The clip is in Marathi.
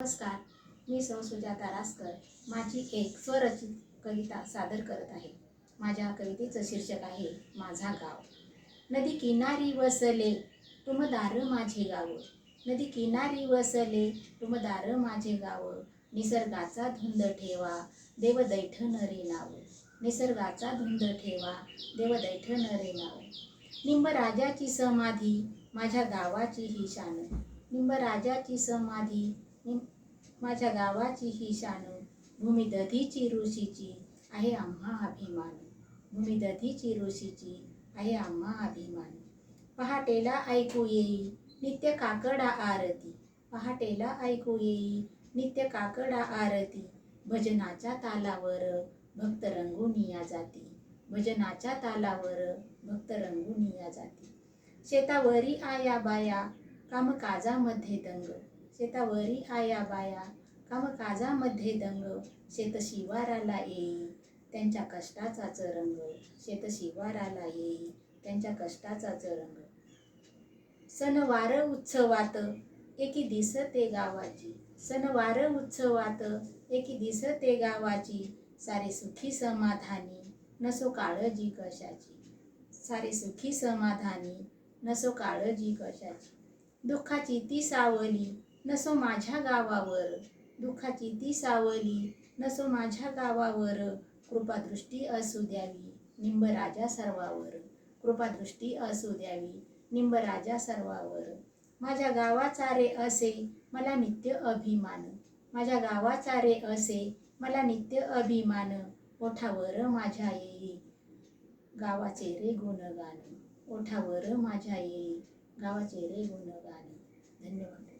नमस्कार मी सौ सुजाता रासकर माझी एक स्वरचित कविता सादर करत आहे. माझ्या कवितेचं शीर्षक आहे माझा गाव. नदी किनारी वसले तुमदार माझे गाव. नदी किनारी वसले तुमदार माझे गाव. निसर्गाचा धुंद ठेवा देवदैठ नरे रे नाव. निसर्गाचा धुंद ठेवा देवदैठ नरे रे नाव. निंबराजाची समाधी माझ्या गावाची ही शान. निंबराजाची समाधी माझ्या गावाची ही शानू भूमिदधीची ऋषीची आहे आम्हा अभिमान. भूमिदधीची ऋषीची आहे आम्हा अभिमान. पहाटेला ऐकू येई नित्य काकडा आरती. पहाटेला ऐकू येई नित्य काकडा आरती. भजनाच्या तालावर भक्त रंगून या जाती. भजनाच्या तालावर भक्त रंगून या जाती. शेतावरी आया बाया कामकाजामध्ये दंग. शेतावरी आया बाया कामकाजामध्ये दंग. शेत शिवाराला येई त्यांच्या कष्टाचाच रंग. शेत शिवाराला येई त्यांच्या कष्टाचाच रंग. सणवार उत्सवात एकी दिसते गावाची. सणवार उत्सवात एकी दिसते गावाची. सारे सुखी समाधानी नसो काळजी कशाची. सारे सुखी समाधानी नसो काळजी कशाची. दुःखाची ती सावली नसो माझ्या गावावर दुःखाची ती सावली नसो माझ्या गावावर कृपादृष्टी असू द्यावी निंबराजा सर्वावर. कृपादृष्टी असू द्यावी निंबराजा सर्वावर. माझ्या गावाचा रे असे मला नित्य अभिमान. माझ्या गावाचा रे असे मला नित्य अभिमान. ओठावर माझ्या येई गावाचे रे गुणगान. ओठावर माझ्या येई गावाचे रे गुणगान. धन्यवाद.